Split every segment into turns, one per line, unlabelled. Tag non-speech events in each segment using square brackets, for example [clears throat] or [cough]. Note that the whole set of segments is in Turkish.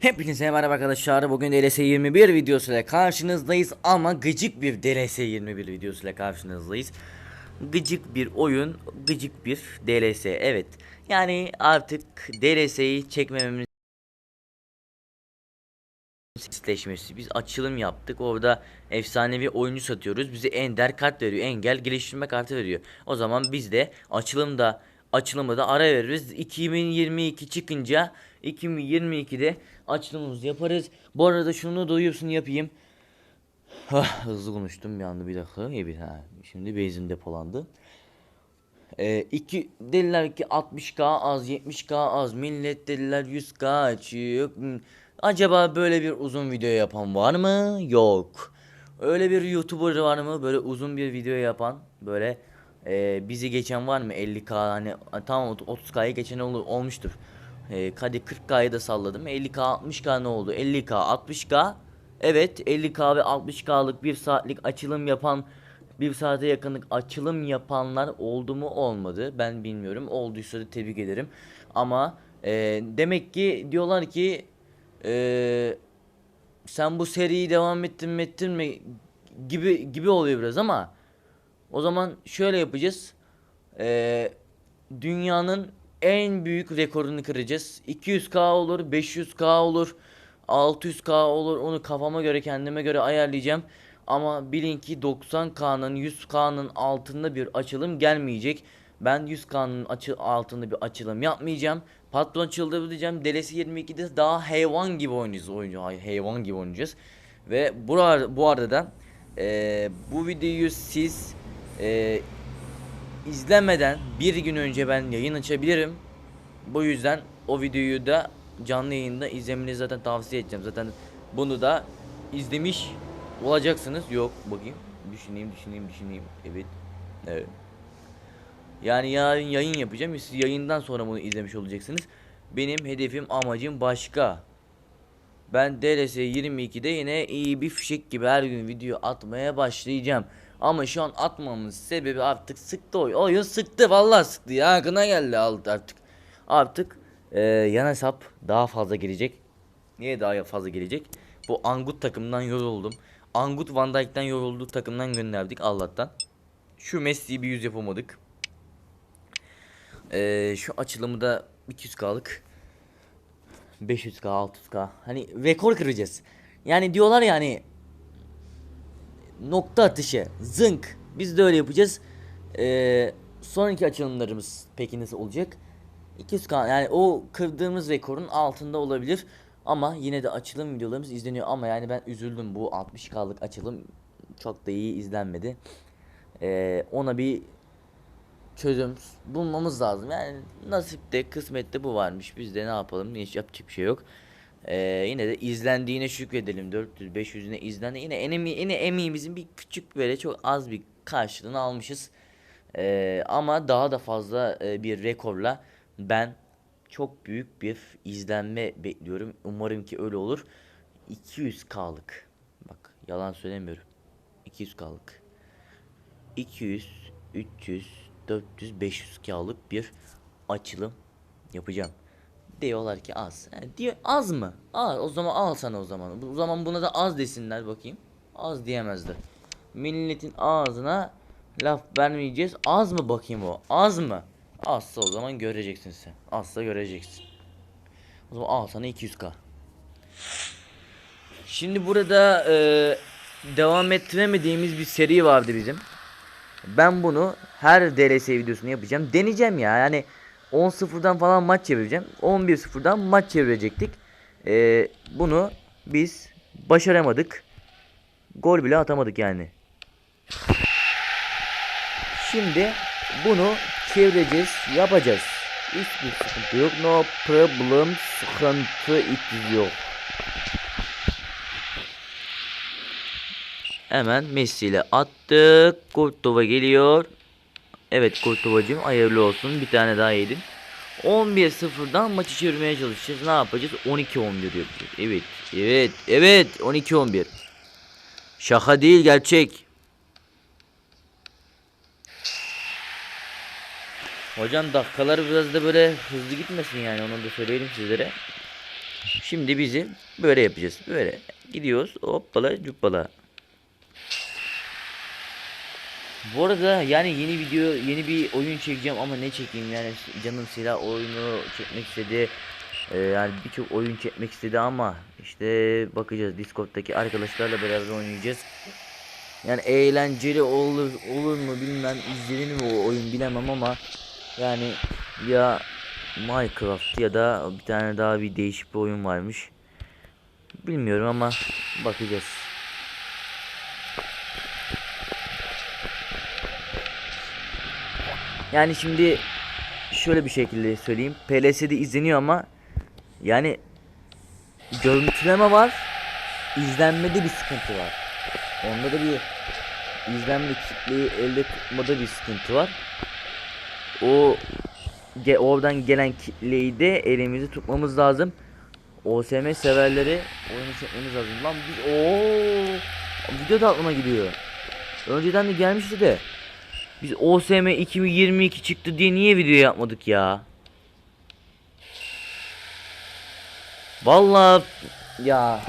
Hepinize merhaba arkadaşlar. Bugün DLS 21 videosuyla karşınızdayız ama gıcık bir DLS 21 videosuyla karşınızdayız. Gıcık bir oyun, gıcık bir DLS. Evet. Yani artık DLS'yi çekmememiz sitleşmesi. Biz açılım yaptık. Orada efsanevi oyuncu satıyoruz. Bize ender kart veriyor. Engel geliştirme kartı veriyor. O zaman biz de açılımda açılımı da ara veririz. 2022 çıkınca 2022'de açılımımızı yaparız. Bu arada şunu duyuyorsun yapayım. Hah, hızlı konuştum bir anda bir dakika. İyi bir ha. Şimdi benzin depolandı. Ee, iki dediler ki 60k az 70k az millet dediler 100k açık. Hmm, Acaba böyle bir uzun video yapan var mı? Yok. Öyle bir YouTuber var mı? Böyle uzun bir video yapan böyle e, bizi geçen var mı? 50k hani tamam 30k'yı geçen ol- olmuştur. E, hadi 40k'yı da salladım. 50k 60k ne oldu? 50k 60k Evet 50k ve 60k'lık bir saatlik açılım yapan bir saate yakınlık açılım yapanlar oldu mu olmadı. Ben bilmiyorum. Olduysa da tebrik ederim. Ama e, demek ki diyorlar ki e, sen bu seriyi devam ettin mi ettin mi gibi gibi oluyor biraz ama o zaman şöyle yapacağız. E, dünyanın en büyük rekorunu kıracağız 200k olur 500k olur 600k olur onu kafama göre kendime göre ayarlayacağım. Ama bilin ki 90k'nın 100k'nın altında bir açılım gelmeyecek. Ben 100k'nın açı altında bir açılım yapmayacağım. Patron çıldıracağım. Delesi 22'de daha hayvan gibi oynayacağız. Oyuncu hay- hayvan gibi oynayacağız. Ve bu bu arada da eee, bu videoyu siz eee, izlemeden bir gün önce ben yayın açabilirim. Bu yüzden o videoyu da canlı yayında izlemenizi zaten tavsiye edeceğim. Zaten bunu da izlemiş olacaksınız. Yok bakayım. Düşüneyim düşüneyim düşüneyim. Evet. Evet. Yani yarın yayın yapacağım. Siz yayından sonra bunu izlemiş olacaksınız. Benim hedefim amacım başka. Ben DLS 22'de yine iyi bir fişek gibi her gün video atmaya başlayacağım. Ama şu an atmamın sebebi artık sıktı oyun. Oyun sıktı vallahi sıktı ya. Akına geldi aldı artık. Artık eee yan hesap daha fazla gelecek. Niye daha fazla gelecek? Bu Angut takımdan yoruldum. Angut Van Dijk'ten yoruldu takımdan gönderdik Allah'tan. Şu Messi'yi bir yüz yapamadık. Eee şu açılımı da 200k'lık 500k 600k hani rekor kıracağız. Yani diyorlar ya hani nokta atışı zınk biz de öyle yapacağız. Ee, sonraki açılımlarımız peki nasıl olacak? 200k yani o kırdığımız rekorun altında olabilir. Ama yine de açılım videolarımız izleniyor ama yani ben üzüldüm bu 60k'lık açılım çok da iyi izlenmedi. Ee, ona bir çözüm bulmamız lazım. Yani nasipte, kısmette bu varmış. Biz de ne yapalım? Hiç yapacak bir şey yok. Ee, yine de izlendiğine şükredelim. 400 500'üne izlendi. Yine enemi yine emeğimizin bir küçük böyle çok az bir karşılığını almışız. Ee, ama daha da fazla e, bir rekorla ben çok büyük bir izlenme bekliyorum. Umarım ki öyle olur. 200k'lık. Bak yalan söylemiyorum. 200k'lık. 200, 300, 400, 500 kağıtlık bir açılım yapacağım. Diyorlar ki az. Yani diyor az mı? Al o zaman al sana o zaman. O zaman buna da az desinler bakayım. Az diyemezler. Milletin ağzına laf vermeyeceğiz. Az mı bakayım o? Az mı? Azsa o zaman göreceksin sen. Azsa göreceksin. O zaman al sana 200k. Şimdi burada e, devam ettiremediğimiz bir seri vardı bizim. Ben bunu her DLS videosunu yapacağım. Deneyeceğim ya. Yani 10-0'dan falan maç çevireceğim. 11-0'dan maç çevirecektik. Ee, bunu biz başaramadık. Gol bile atamadık yani. Şimdi bunu çevireceğiz, yapacağız. Hiçbir sıkıntı yok. No problem, sıkıntı yok. Hemen Messi ile attık. Kurtova geliyor. Evet Kurtovacığım hayırlı olsun. Bir tane daha yedin. 11-0'dan maçı çevirmeye çalışacağız. Ne yapacağız? 12-11 yapacağız. Evet. Evet. Evet. 12-11. Şaka değil gerçek. Hocam dakikalar biraz da böyle hızlı gitmesin yani onu da söyleyelim sizlere. Şimdi bizi böyle yapacağız. Böyle gidiyoruz. Hoppala cuppala. Bu arada yani yeni video, yeni bir oyun çekeceğim ama ne çekeyim yani canım silah oyunu çekmek istedi. Ee, yani birçok oyun çekmek istedi ama işte bakacağız Discord'daki arkadaşlarla beraber oynayacağız. Yani eğlenceli olur olur mu bilmem izlenir mi o oyun bilemem ama yani ya Minecraft ya da bir tane daha bir değişik bir oyun varmış. Bilmiyorum ama bakacağız. Yani şimdi şöyle bir şekilde söyleyeyim. PLS'de izleniyor ama yani görüntüleme var. izlenmede bir sıkıntı var. Onda da bir izlenme kitleyi elde tutmada bir sıkıntı var. O ge, oradan gelen kitleyi de elimizde tutmamız lazım. OSM severleri oyunu çekmemiz lazım. Lan biz ooo video da aklıma gidiyor. Önceden de gelmişti de. Biz OSM 2022 çıktı diye niye video yapmadık ya? Vallahi ya.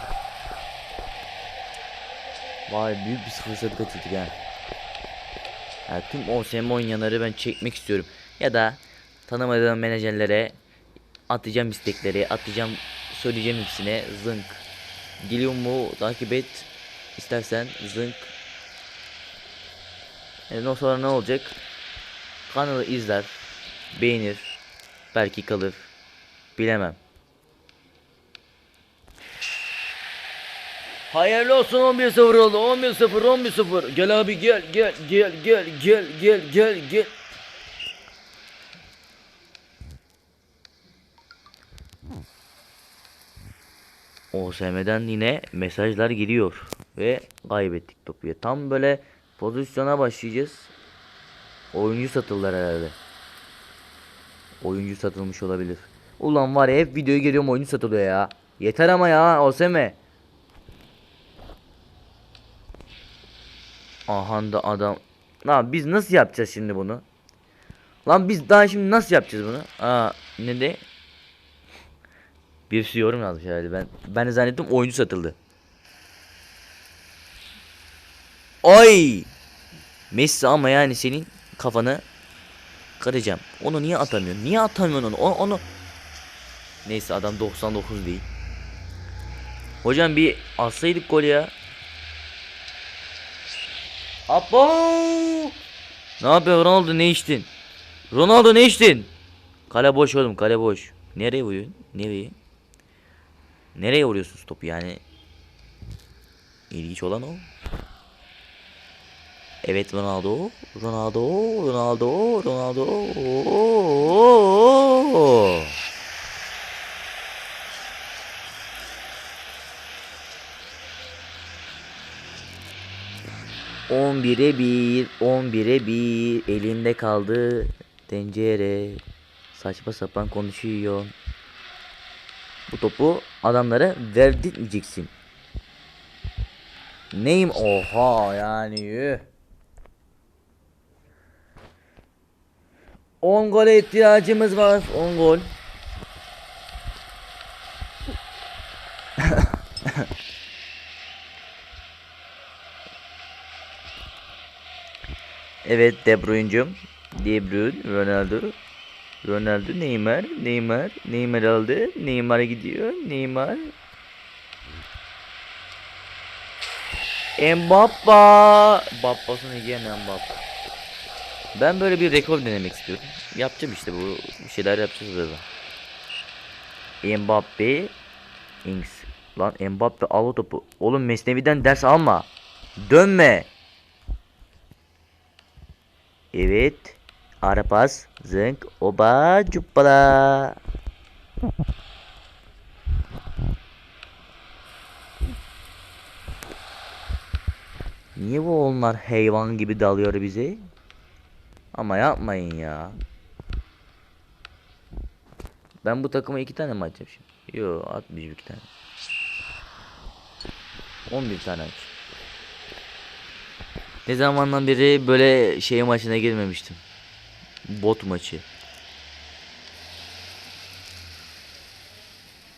Vay büyük bir fırsat kaçırdık ha. Ya tüm OSM oynayanları ben çekmek istiyorum. Ya da tanımadığım menajerlere atacağım istekleri, atacağım söyleyeceğim hepsine zınk. Geliyor mu takip et. İstersen zınk. Yani o sonra ne olacak? Kanalı izler, beğenir, belki kalır. Bilemem. Hayırlı olsun 11-0 oldu. 11-0, 11-0. Gel abi gel, gel, gel, gel, gel, gel, gel, gel. OSM'den yine mesajlar geliyor ve kaybettik topu. Tam böyle pozisyona başlayacağız. Oyuncu satıldılar herhalde. Oyuncu satılmış olabilir. Ulan var ya hep videoyu geliyorum oyuncu satılıyor ya. Yeter ama ya OSM. Aha da adam. Lan biz nasıl yapacağız şimdi bunu? Lan biz daha şimdi nasıl yapacağız bunu? Aa ne de? Birisi yorum yazmış herhalde. Ben ben de zannettim oyuncu satıldı. Oy! Messi ama yani senin kafanı kıracağım. Onu niye atamıyorsun? Niye atamıyorsun onu? Onu. Neyse adam 99 değil. Hocam bir atsaydık gol ya. Abo! Ne yapıyor Ronaldo ne içtin? Ronaldo ne içtin? Kale boş oğlum kale boş. Nereye vuruyorsun? Nereye? Nereye vuruyorsunuz topu yani? İlginç olan o. Evet Ronaldo. Ronaldo. Ronaldo. Ronaldo. On bire bir, on bire bir, elinde kaldı tencere. Saçma sapan konuşuyor. Bu topu adamlara verdirtmeyeceksin. Neyim? Oha yani. 10 gole ihtiyacımız var. 10 gol. evet De Bruyne'cum. De Bruyne, Ronaldo. Ronaldo, Neymar, Neymar, Neymar aldı. Neymar gidiyor. Neymar. Mbappe. Mbappe'sını yiyemem Mbappe. Ben böyle bir rekor denemek istiyorum. Yapacağım işte bu bir şeyler yapacağız birazdan. Mbappe Ings. Lan Mbappe al o topu. Oğlum Mesnevi'den ders alma. Dönme. Evet. Ara pas. Zınk. Oba. Cuppala. Niye bu onlar hayvan gibi dalıyor bize? Ama yapmayın ya. Ben bu takıma iki tane mi atacağım şimdi? Yo atmış bir tane. 11 tane aç. Ne zamandan beri böyle şey maçına girmemiştim. Bot maçı.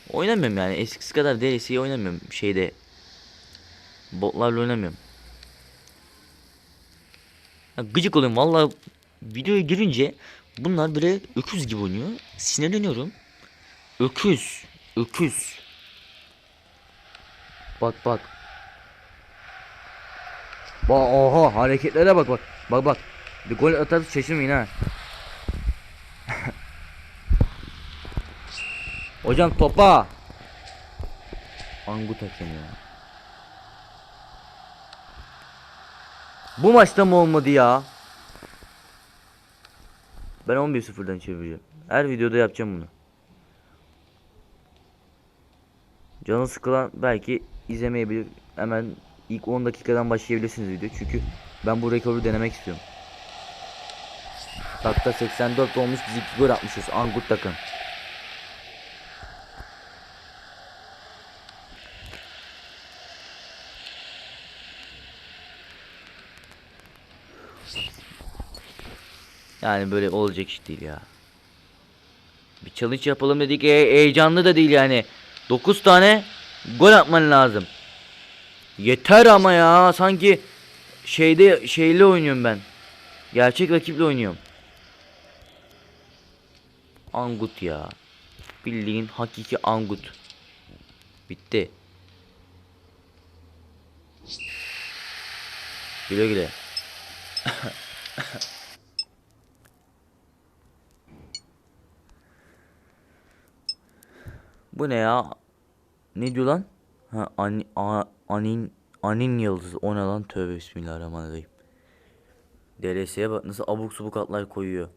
Oynamıyorum yani eskisi kadar DLC'yi oynamıyorum şeyde. Botlarla oynamıyorum. Ya gıcık oluyorum valla videoya girince bunlar böyle öküz gibi oynuyor. Sinirleniyorum. Öküz. Öküz. Bak bak. Bak oha hareketlere bak bak. Bak bak. Bir gol atarız şaşırmayın ha. [laughs] Hocam topa. Angut hakem ya. Bu maçta mı olmadı ya? Ben 11-0'dan çevireceğim. Her videoda yapacağım bunu. Canı sıkılan belki izlemeyebilir. Hemen ilk 10 dakikadan başlayabilirsiniz video. Çünkü ben bu rekoru denemek istiyorum. Dakika 84 olmuş biz 2 gol atmışız. Angut takım. Yani böyle olacak iş değil ya. Bir challenge yapalım dedik. E, heyecanlı da değil yani. 9 tane gol atman lazım. Yeter ama ya. Sanki şeyde şeyle oynuyorum ben. Gerçek rakiple oynuyorum. Angut ya. Bildiğin hakiki Angut. Bitti. Güle güle. [laughs] Bu ne ya? Ne diyor lan? Ha an, a, anin anin yıldızı. O ne lan? Tövbe bismillahirrahmanirrahim. DLS'ye bak nasıl abuk subuk atlar koyuyor.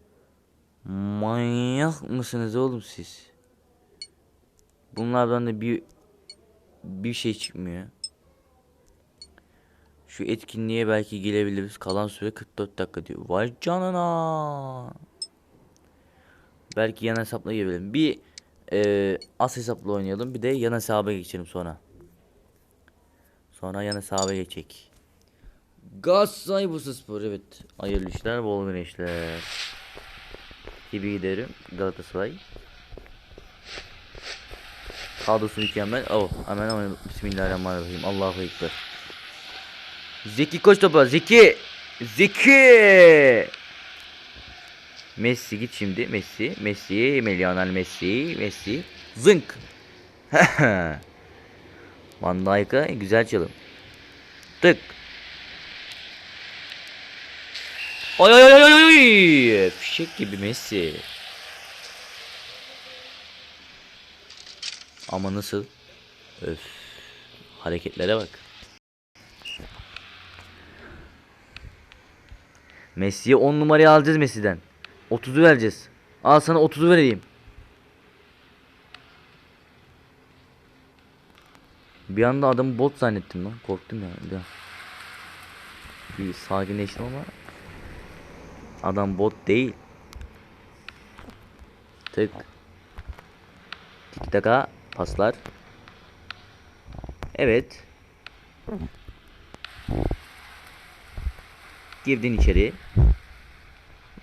Manyak mısınız oğlum siz? Bunlardan da bir bir şey çıkmıyor. Şu etkinliğe belki gelebiliriz. Kalan süre 44 dakika diyor. Vay canına. Belki yan hesapla gelebilirim. Bir e, as hesapla oynayalım. Bir de yan hesaba geçelim sonra. Sonra yan hesaba geçecek. Galatasaray Bursaspor evet. Hayırlı işler, bol güneşler. Gibi giderim Galatasaray. Kadrosu mükemmel. Oh hemen hemen Bismillahirrahmanirrahim. Allahu Ekber. Zeki koş topa. Zeki. Zeki. Messi git şimdi. Messi. Messi. Lionel Messi. Messi. Zınk. [laughs] Van Dijk'a güzel çalım. Tık. Oy oy oy oy oy. Fişek gibi Messi. Ama nasıl? Öf. Hareketlere bak. Messi'ye 10 numarayı alacağız Messi'den. 30'u vereceğiz. Al sana 30'u vereyim. Bir anda adamı bot zannettim lan. Korktum ya. Bir, bir sakinleştim ama adam bot değil. Tık. Tik taka paslar. Evet. Girdin içeri.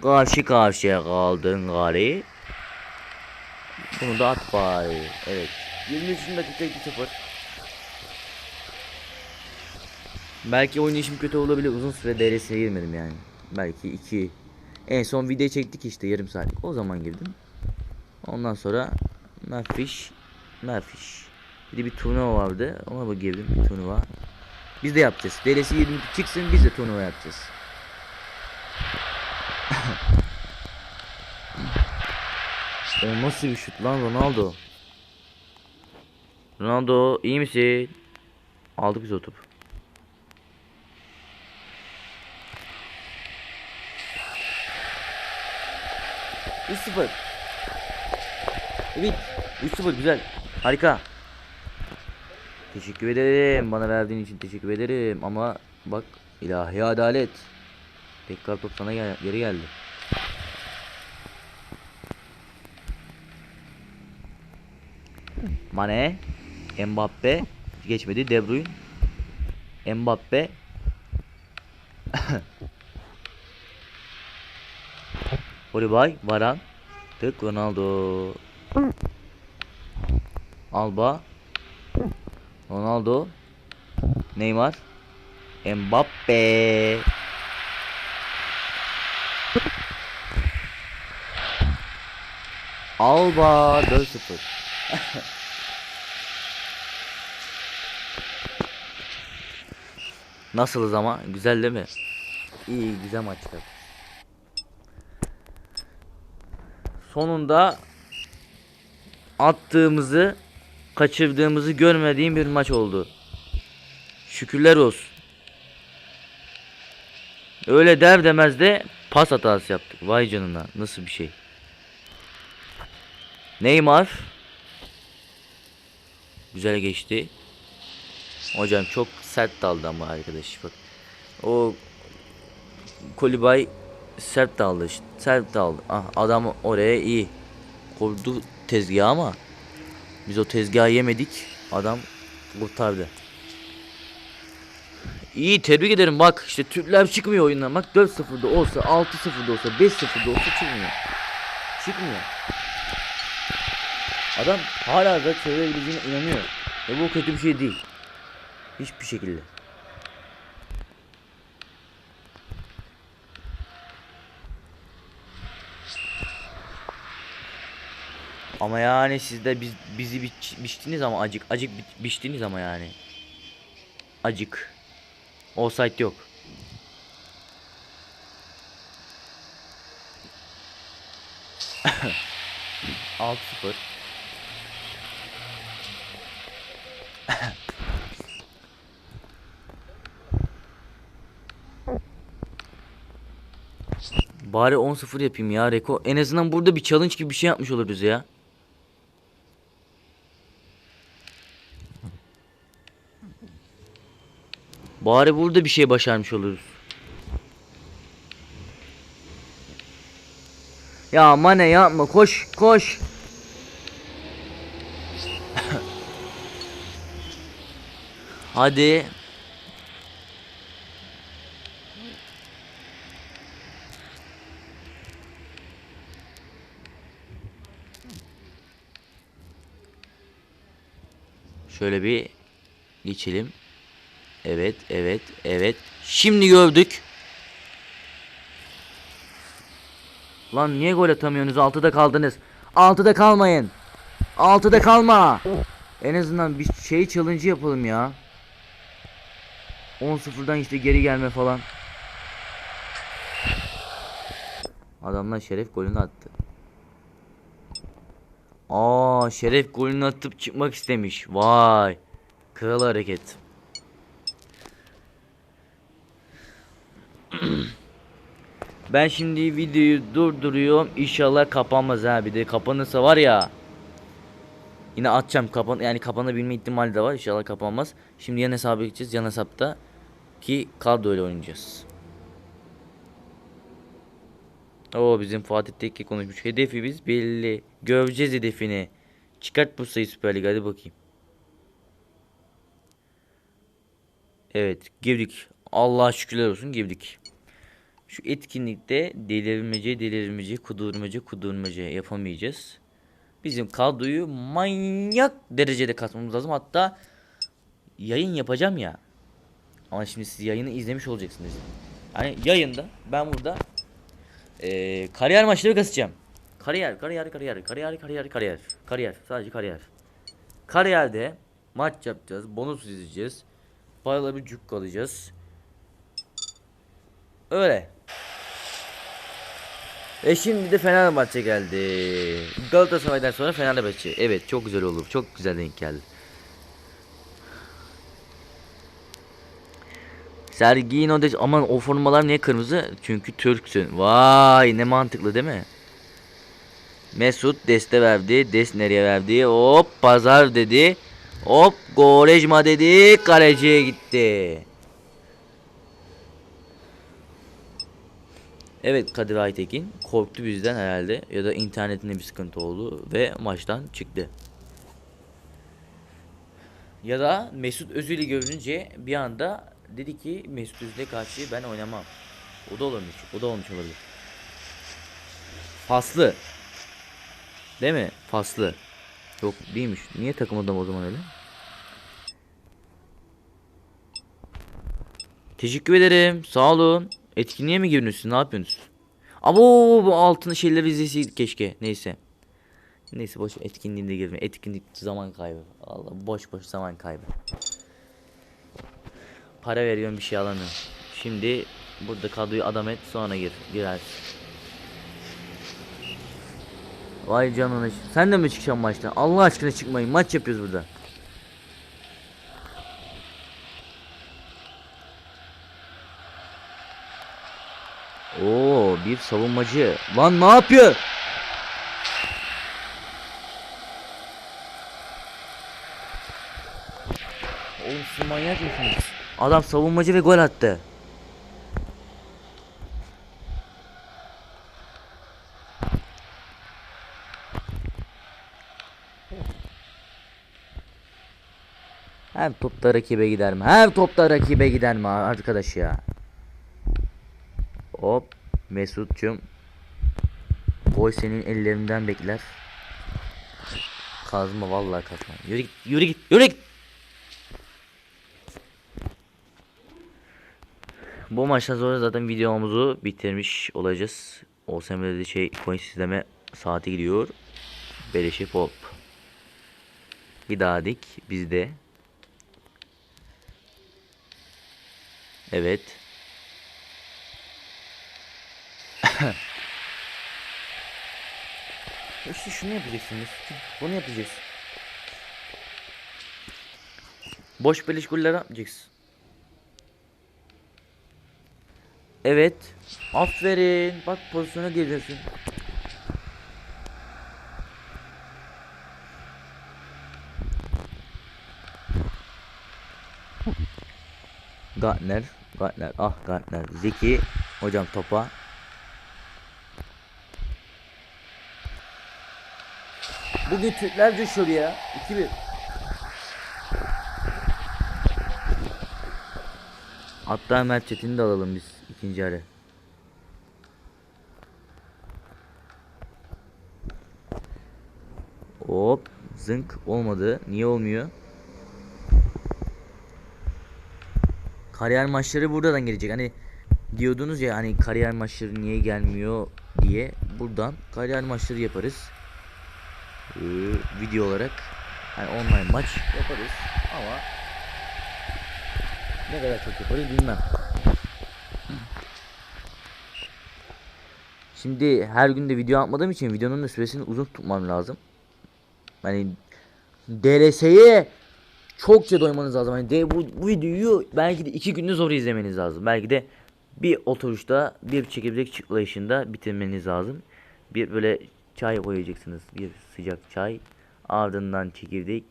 Karşı karşıya kaldın gari. Bunu da at bari. Evet. 23. dakika 2-0. Belki oynayışım kötü olabilir. Uzun süre DLS'ye girmedim yani. Belki 2. En son video çektik işte yarım saatlik. O zaman girdim. Ondan sonra Nafiş Nafiş. Bir de bir turnuva vardı. Ona da girdim bir turnuva. Biz de yapacağız. DLC 20 çıksın biz de turnuva yapacağız. [laughs] o nasıl bir şut lan Ronaldo? Ronaldo iyi misin? Aldık biz o topu. Üç. Evet. 3-0 güzel. Harika. Teşekkür ederim. Bana verdiğin için teşekkür ederim. Ama bak ilahi adalet. Tekrar top sana gel geri geldi. Mane, Mbappe geçmedi. De Bruyne, Mbappe. [laughs] Holibay, Varan, Tık Ronaldo. Alba. Ronaldo. Neymar. Mbappe. Alba 4-0. Nasılız ama? Güzel değil mi? İyi güzel maçlar. Sonunda attığımızı kaçırdığımızı görmediğim bir maç oldu. Şükürler olsun. Öyle der demez de pas hatası yaptık. Vay canına nasıl bir şey. Neymar güzel geçti. Hocam çok sert daldı ama arkadaş bak. O Kolibay sert daldı. işte, Sert daldı. Ah, adam oraya iyi. Kurdu tezgahı ama biz o tezgahı yemedik. Adam kurtardı. İyi tebrik ederim bak işte Türkler çıkmıyor oyundan bak 4-0'da olsa 6-0'da olsa 5-0'da olsa çıkmıyor. Çıkmıyor. Adam hala da çevirebileceğine inanıyor. Ve bu kötü bir şey değil. Hiçbir şekilde. Ama yani siz de biz, bizi biç, biçtiniz ama acık acık bi- biçtiniz ama yani. Acık. Offside yok. [laughs] Altı sıfır. Bari 10-0 yapayım ya Reko. En azından burada bir challenge gibi bir şey yapmış oluruz ya. Bari burada bir şey başarmış oluruz. Ya Mane yapma koş koş. [laughs] Hadi. Şöyle bir geçelim. Evet, evet, evet. Şimdi gördük. Lan niye gol atamıyorsunuz? Altıda kaldınız. Altıda kalmayın. Altıda kalma. En azından bir şey challenge yapalım ya. 10-0'dan işte geri gelme falan. Adamlar Şeref golünü attı. Aa Şeref golünü atıp çıkmak istemiş. Vay. Kral hareket. [clears throat] Ben şimdi videoyu durduruyorum. İnşallah kapanmaz ha. Bir de kapanırsa var ya. Yine atacağım kapan yani kapanabilme ihtimali de var. İnşallah kapanmaz. Şimdi yan hesaba gideceğiz. Yan hesapta ki kadro ile oynayacağız. Oo bizim Fatih Tekke konuşmuş. Hedefimiz belli. Göreceğiz hedefini. Çıkart bu sayı Süper Lig hadi bakayım. Evet girdik. Allah'a şükürler olsun girdik. Şu etkinlikte delirmece delirmece kudurmaca kudurmaca yapamayacağız. Bizim kadroyu manyak derecede katmamız lazım. Hatta yayın yapacağım ya. Ama şimdi siz yayını izlemiş olacaksınız. Hani yayında ben burada eee kariyer maçları kasacağım. Kariyer, kariyer, kariyer, kariyer, kariyer, kariyer, kariyer, sadece kariyer. Kariyerde maç yapacağız, bonus izleyeceğiz. Paraları bir cuk alacağız. Öyle. E şimdi de Fenerbahçe geldi. Galatasaray'dan sonra Fenerbahçe. Evet çok güzel olur. Çok güzel denk geldi. Sergin Odeş aman o formalar niye kırmızı? Çünkü Türksün. Vay ne mantıklı değil mi? Mesut deste verdi. Des nereye verdi? Hop pazar dedi. Hop Gorejma dedi. Kaleciye gitti. Evet Kadir Aytekin korktu bizden herhalde ya da internetinde bir sıkıntı oldu ve maçtan çıktı. Ya da Mesut Özil'i görünce bir anda dedi ki Mesut Özil'e karşı ben oynamam. O da olurmuş. O da olmuş olabilir. Faslı. Değil mi? Faslı. Yok değilmiş. Niye takılmadım o zaman öyle? Teşekkür ederim. Sağ olun. Etkinliğe mi giriyorsunuz? Ne yapıyorsunuz? Abo bu altın şeyleri izleseydik keşke. Neyse. Neyse boş etkinliğinde girme. Etkinlik zaman kaybı. Allah boş boş zaman kaybı. Para veriyorum bir şey alamıyorum. Şimdi burada kadroyu adam et sonra gir. Girersin. Vay canına. Sen de mi çıkacaksın maçta? Allah aşkına çıkmayın. Maç yapıyoruz burada. Oo bir savunmacı. Lan ne yapıyor? Oğlum siz manyak mısınız? Adam savunmacı ve gol attı. Her topta rakibe gider mi? Her topta rakibe gider mi arkadaş ya? Hop Mesut'cum Gol senin ellerinden bekler. Kazma vallahi kazma. Yürü git, yürü git, yürü git. Bu maçtan sonra zaten videomuzu bitirmiş olacağız. O de şey coin sisteme saati gidiyor. Beleşe pop. Bir daha dik bizde. Evet. [laughs] işte şunu yapacaksınız. Bunu yapacaksın. Boş beleş goller yapmayacaksın. Evet. Aferin. Bak pozisyona geliyorsun. Gartner. Gartner. Ah Gartner. Zeki. Hocam topa. Bugün Türkler düşüyor ya. 2-1. Hatta Mert Çetin'i de alalım biz ikinci ara. Hop zınk olmadı. Niye olmuyor? Kariyer maçları buradan gelecek. Hani diyordunuz ya hani kariyer maçları niye gelmiyor diye buradan kariyer maçları yaparız. Ee, video olarak hani online maç yaparız ama ne kadar çok yaparız bilmem. Şimdi her gün de video atmadığım için videonun da süresini uzun tutmam lazım. Hani DLS'ye çokça doymanız lazım. Hani de, bu, bu videoyu belki de iki günde zor izlemeniz lazım. Belki de bir oturuşta bir çekirdek çıklayışında bitirmeniz lazım. Bir böyle çay koyacaksınız. Bir sıcak çay. Ardından çekirdek.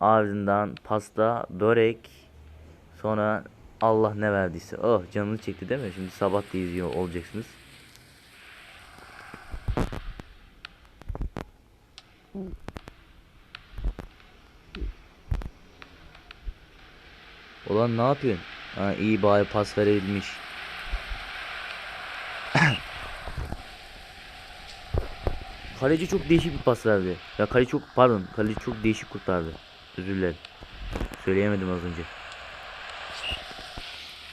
Ardından pasta, börek. Sonra Allah ne verdiyse. Oh canını çekti değil mi? Şimdi sabah da izliyor olacaksınız. Ulan ne yapıyorsun? Ha iyi bari pas verebilmiş. [coughs] Kaleci çok değişik bir pas verdi. Ya kaleci çok pardon kaleci çok değişik kurtardı. Özür dilerim. Söyleyemedim az önce.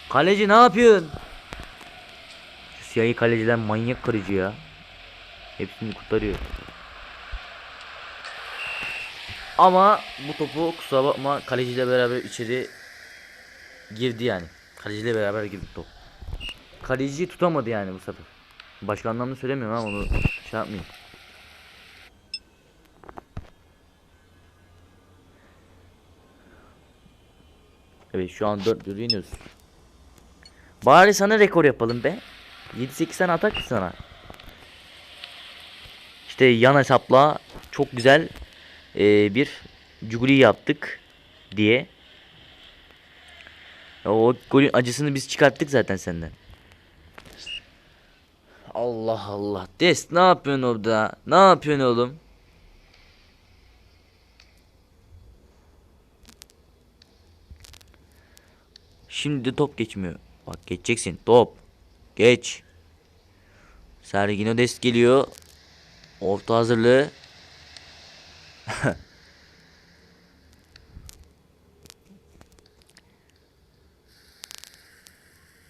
Kaleci ne yapıyorsun? Şu siyahi kaleciler manyak kaleci ya. Hepsini kurtarıyor. Ama bu topu kusura bakma kaleciyle beraber içeri girdi yani. Kaleciyle beraber girdi top. Kaleci tutamadı yani bu sefer. Başka anlamda söylemiyorum ama onu şey yapmayayım. Evet şu an 4 1 yeniyoruz. Bari sana rekor yapalım be. 7-8 tane atak sana. İşte yan hesapla çok güzel e, bir cuguli yaptık diye. O golün acısını biz çıkarttık zaten senden. Allah Allah. Des ne yapıyorsun orada? Ne yapıyorsun oğlum? Şimdi de top geçmiyor. Bak geçeceksin. Top. Geç. Sergino Dest geliyor. Orta hazırlığı. [laughs]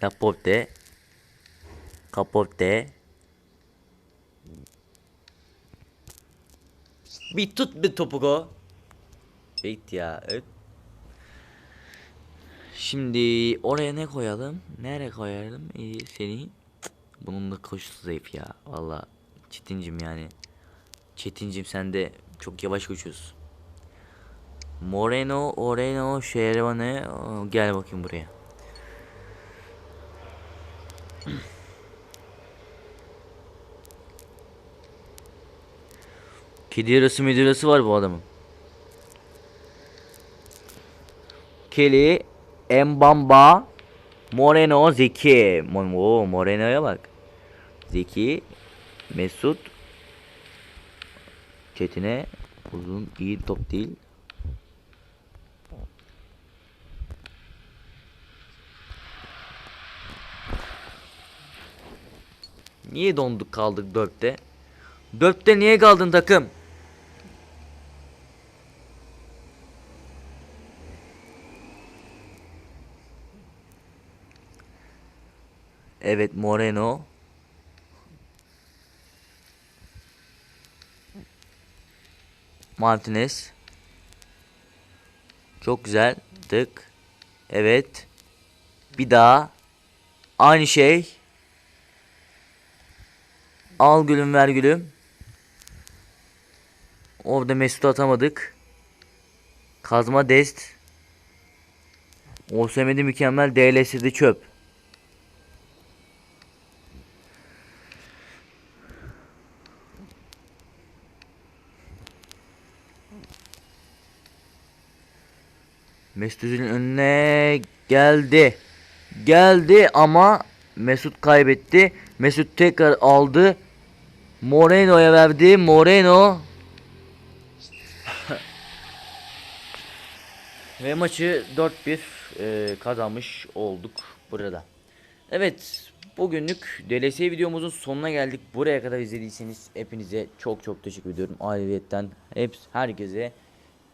Capote. Capote. Bir tut bir topu go. Bait ya. Evet. Şimdi oraya ne koyalım? Nereye koyalım? İyi seni. Bunun da koşusu zayıf ya. Valla Çetincim yani. Çetincim sen de çok yavaş koşuyorsun. Moreno, Oreno, Şervane. Gel bakayım buraya. [clears throat] Kedi yarası müdürası var bu adamın. Kelly, Mbamba, Moreno, Zeki. Oo, Moreno'ya bak. Zeki, Mesut, Çetin'e uzun iyi top değil. Niye donduk kaldık dörtte? Dörtte niye kaldın takım? Evet Moreno. Martinez. Çok güzel. Tık. Evet. Bir daha. Aynı şey. Al gülüm ver gülüm. Orada Mesut'u atamadık. Kazma dest. OSM'de mükemmel DLS'de çöp. Mesut Özil'in önüne geldi. Geldi ama Mesut kaybetti. Mesut tekrar aldı. Moreno'ya verdi. Moreno Ve maçı 4-1 e, kazanmış olduk burada. Evet bugünlük DLS videomuzun sonuna geldik. Buraya kadar izlediyseniz hepinize çok çok teşekkür ediyorum. Ayrıyetten hep herkese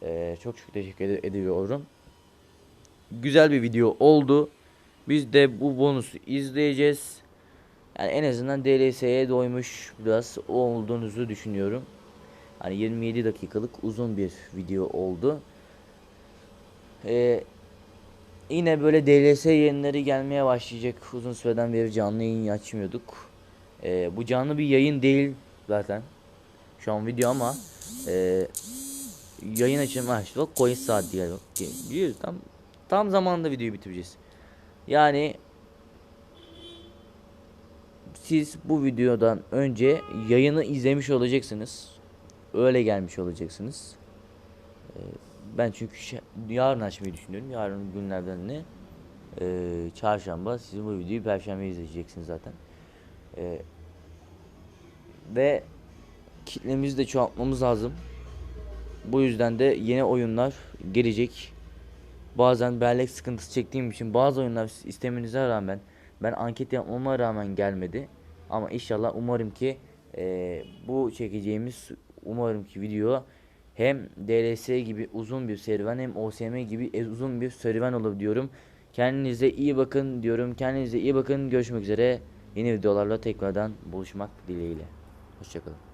e, çok çok teşekkür ed- ediyorum. Güzel bir video oldu. Biz de bu bonusu izleyeceğiz. Yani en azından DLS'ye doymuş biraz olduğunuzu düşünüyorum. Hani 27 dakikalık uzun bir video oldu. Ee, yine böyle DLS yayınları gelmeye başlayacak. Uzun süreden beri canlı yayın açmıyorduk. Ee, bu canlı bir yayın değil zaten. Şu an video ama e, yayın işte bak coin saat diye. Biliyoruz tam tam zamanında videoyu bitireceğiz. Yani siz bu videodan önce yayını izlemiş olacaksınız. Öyle gelmiş olacaksınız. Ee, ben çünkü yarın açmayı düşünüyorum. Yarın günlerden ne? Ee, çarşamba. Siz bu videoyu perşembe izleyeceksiniz zaten. Ee, ve kitlemizi de çoğaltmamız lazım. Bu yüzden de yeni oyunlar gelecek. Bazen bellek sıkıntısı çektiğim için bazı oyunlar istemenize rağmen ben anket yapmama rağmen gelmedi. Ama inşallah umarım ki eee, bu çekeceğimiz umarım ki video hem DLS gibi uzun bir serüven hem OSM gibi e- uzun bir serüven olur diyorum. Kendinize iyi bakın diyorum. Kendinize iyi bakın. Görüşmek üzere. Yeni videolarla tekrardan buluşmak dileğiyle. Hoşçakalın.